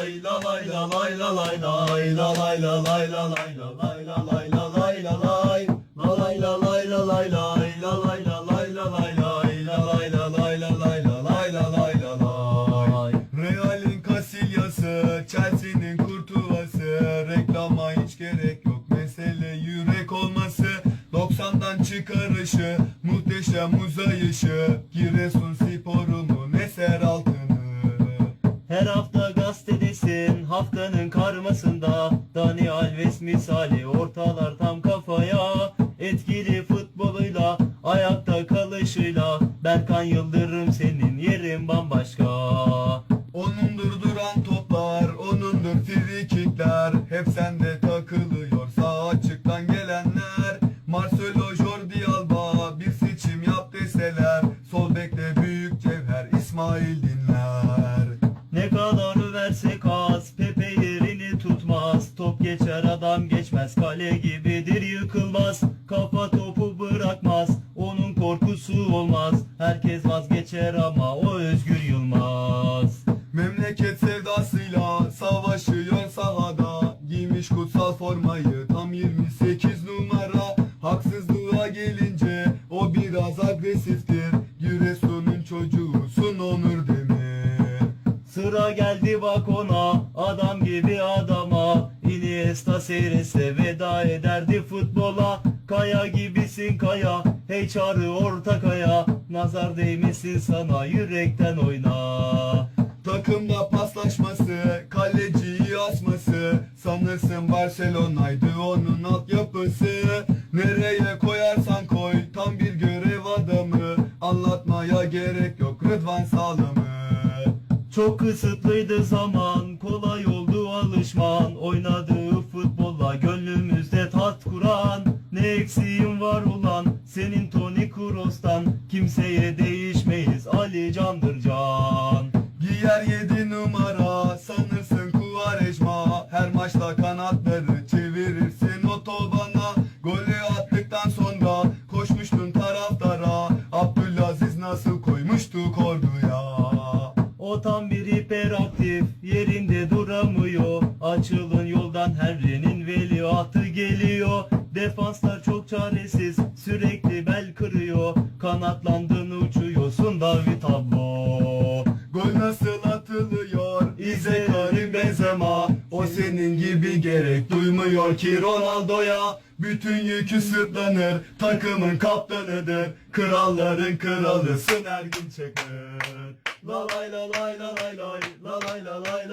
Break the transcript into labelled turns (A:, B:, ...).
A: lay la lay la lay la lay lay la lay la lay la lay la lay la lay la lay la lay la lay la lay la lay lay la lay la lay la lay lay la lay la lay la lay la lay la lay la lay Real'in Casilyası, Chelsea'nin Kurtuvası. Reklama hiç gerek yok mesele yürek olması. 90'dan çıkarışı, muhteşem uzayışı. Giresun sporumun eser altını
B: karmasında Dani Alves misali ortalar tam kafaya Etkili futboluyla ayakta kalışıyla. Berkan Yıldırım senin yerin bambaşka.
A: Onundur duran toplar, onundur frikikler. Hep sende takılıyor sağ açıktan gelenler. Marcelo Jordi Alba bir seçim yap deseler. Sol bekte büyük cevher İsmail dinler
B: geçer adam geçmez. Kale gibidir yıkılmaz. Kafa topu bırakmaz. Onun korkusu olmaz. Herkes vazgeçer ama o Özgür Yılmaz.
A: Memleket sevdasıyla savaşıyor sahada. Giymiş kutsal formayı tam 28 numara. Haksızlığa gelince o biraz agresiftir. Giresun'un çocuğusun Onur Demir.
B: Sıra geldi bak ona. Adam gibi adama Seyretse veda ederdi futbola. Kaya gibisin kaya Hey çağrı orta kaya. Nazar değmesin sana yürekten oyna.
A: Takımda paslaşması, kaleciyi asması. Sanırsın Barcelona'ydı onun altyapısı. Nereye koyarsan koy tam bir görev adamı. Anlatmaya gerek yok Rıdvan Sağlam'ı.
B: Çok kısıtlıydı zaman Kolay oldu alışman. Oynadığı Kimseye değişmeyiz Ali Candır can.
A: Giyer yedi numara sanırsın Kuvarejma Her maçta kanatları çevirirsin otobana. Golü attıktan sonra koşmuştun taraftara. Abdülaziz nasıl koymuştu orduya
B: O tam bir hiperaktif yerinde duramıyor. Açılın yoldan Henry'nin veliahtı geliyor. Defanslar çok çaresiz sürekli bel Kanatlandın uçuyorsun David Tablo.
A: Gol nasıl atılıyor? İzle Karim Benzema. O senin gibi gerek duymuyor ki Ronaldo'ya. Bütün yükü sırtlanır Takımın kaptanıdır. Kralların kralısın Ergin Çakır. La lay la lay la lay lay La lay la lay la